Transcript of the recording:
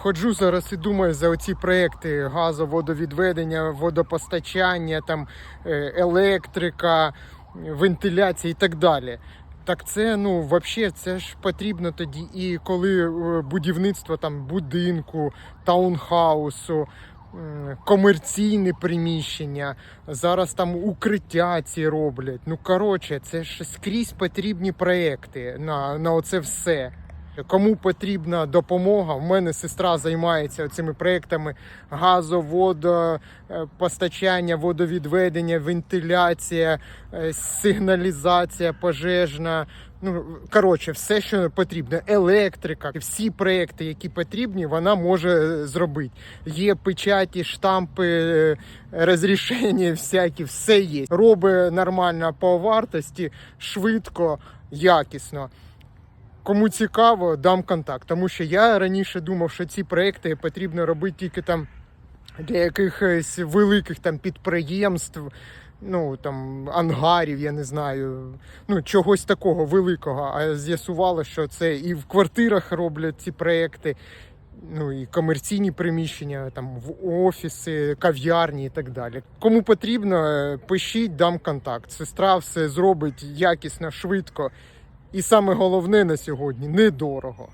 Ходжу зараз і думаю за оці проекти газоводовідведення, водопостачання, там е, електрика, вентиляція і так далі. Так це ну взагалі це ж потрібно тоді, і коли е, будівництво там будинку, таунхаусу, комерційне приміщення, зараз там укриття ці роблять. Ну коротше, це ж скрізь потрібні проекти на, на оце все. Кому потрібна допомога, в мене сестра займається цими проектами газоводопостачання, водовідведення, вентиляція, е, сигналізація пожежна. Ну коротше, все, що потрібно, електрика, всі проекти, які потрібні, вона може зробити. Є печаті, штампи, е, розрішення, всякі, все є. Робить нормально по вартості, швидко, якісно. Кому цікаво, дам контакт. Тому що я раніше думав, що ці проекти потрібно робити тільки там для якихось великих там підприємств, ну там ангарів, я не знаю, ну чогось такого великого. А з'ясувало, що це і в квартирах роблять ці проекти. Ну і комерційні приміщення, там в офіси, кав'ярні і так далі. Кому потрібно, пишіть, дам контакт. Сестра все зробить якісно, швидко. І саме головне на сьогодні недорого.